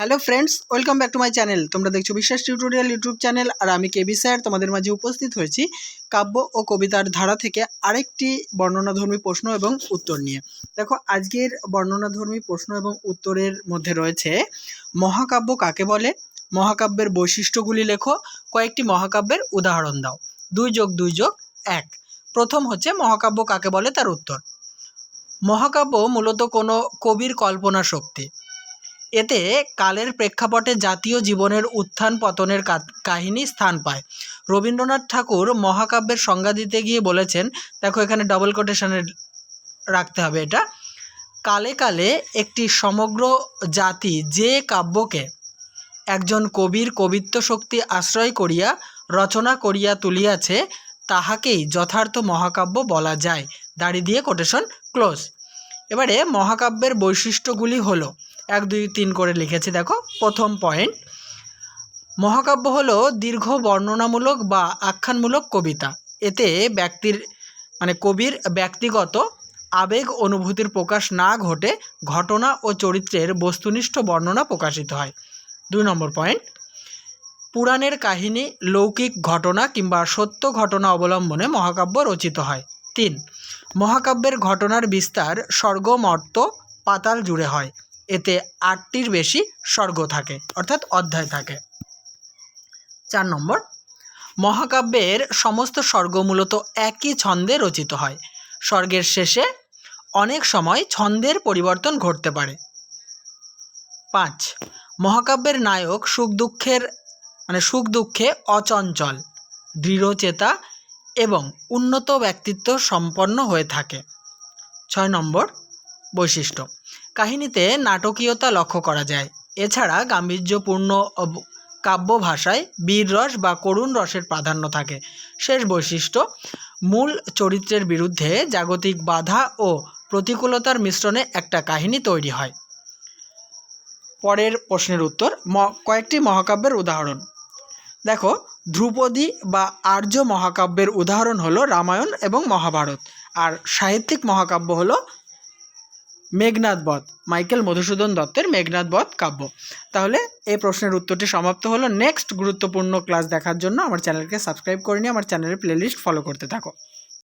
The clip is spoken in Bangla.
Hello friends welcome back to my channel তোমরা দেখছ বিশ্বাস টিউটোরিয়াল ইউটিউব চ্যানেল আর আমি কেবি স্যার তোমাদের মাঝে উপস্থিত হয়েছি কাব্য ও কবিতার ধারা থেকে আরেকটি বর্ণনাধর্মী প্রশ্ন এবং উত্তর নিয়ে। দেখো, আজকের বর্ণনাধর্মী প্রশ্ন এবং উত্তরের মধ্যে রয়েছে, মহাকাব্য কাকে বলে? মহাকাব্যের বৈশিষ্ট্যগুলি লেখো, কয়েকটি মহাকাব্যের উদাহরণ দাও। দুই যোগ দুই যোগ এক। প্রথম হচ্ছে মহাকাব্য কাকে বলে? তার উত্তর। মহাকাব্য মূলত কোনো কবির কল্পনা শক্তি। এতে কালের প্রেক্ষাপটে জাতীয় জীবনের উত্থান পতনের কাহিনী স্থান পায়। রবীন্দ্রনাথ ঠাকুর মহাকাব্যের সংজ্ঞা দিতে গিয়ে বলেছেন, দেখো এখানে ডবল কোটেশনে রাখতে হবে এটা, কালে কালে একটি সমগ্র জাতি যে কাব্যকে একজন কবির কবিত্ব শক্তি আশ্রয় করিয়া, রচনা করিয়া তুলিয়াছে, তাহাকেই যথার্থ মহাকাব্য বলা যায়। দাড়ি দিয়ে কোটেশন ক্লোজ এবারে মহাকাব্যের বৈশিষ্ট্যগুলি হলো এক, দুই, তিন করে লিখেছি, দেখো, প্রথম পয়েন্ট মহাকাব্য হলো দীর্ঘ বর্ণনামূলক বা আখ্যানমূলক কবিতা। এতে ব্যক্তির মানে কবির ব্যক্তিগত আবেগ, অনুভূতির প্রকাশ না ঘটে, ঘটনা ও চরিত্রের বস্তুনিষ্ঠ বর্ণনা প্রকাশিত হয়। দুই নম্বর পয়েন্ট পুরাণের কাহিনী, লৌকিক ঘটনা কিংবা সত্য ঘটনা অবলম্বনে মহাকাব্য রচিত হয়। তিন, মহাকাব্যের ঘটনার বিস্তার স্বর্গ মর্ত পাতাল জুড়ে হয়। এতে আটটির বেশি স্বর্গ থাকে, অর্থাৎ অধ্যায় থাকে। চার নম্বর, মহাকাব্যের সমস্ত স্বর্গ মূলত একই ছন্দে রচিত হয়। স্বর্গের শেষে অনেক সময় ছন্দের পরিবর্তন ঘটতে পারে। পাঁচ, মহাকাব্যের নায়ক সুখ দুঃখের মানে সুখ দুঃখে অচঞ্চল, দৃঢ়চেতা এবং উন্নত ব্যক্তিত্ব সম্পন্ন হয়ে থাকে। ছয় নম্বর বৈশিষ্ট্য। কাহিনীতে নাটকীয়তা লক্ষ্য করা যায়। এছাড়া গাম্ভীর্যপূর্ণ কাব্য ভাষায় বীররস বা করুণ রসের প্রাধান্য থাকে। শেষ বৈশিষ্ট্য, মূল চরিত্রের বিরুদ্ধে জাগতিক বাধা ও প্রতিকূলতার মিশ্রণে একটা কাহিনী তৈরি হয়। পরের প্রশ্নের উত্তর কয়েকটি মহাকাব্যের উদাহরণ। দেখো, ধ্রুপদী বা আর্য মহাকাব্যের উদাহরণ হলো রামায়ণ এবং মহাভারত। আর সাহিত্যিক মহাকাব্য হলো মেঘনাদ বধ। মাইকেল মধুসূদন দত্তের মেঘনাথ বধ কাব্য। তাহলে এই প্রশ্নের উত্তরটি সমাপ্ত হলো। নেক্সট গুরুত্বপূর্ণ ক্লাস দেখার জন্য আমার চ্যানেলকে সাবস্ক্রাইব করে নিয়ে আমার চ্যানেলের প্লেলিস্ট ফলো করতে থাকো।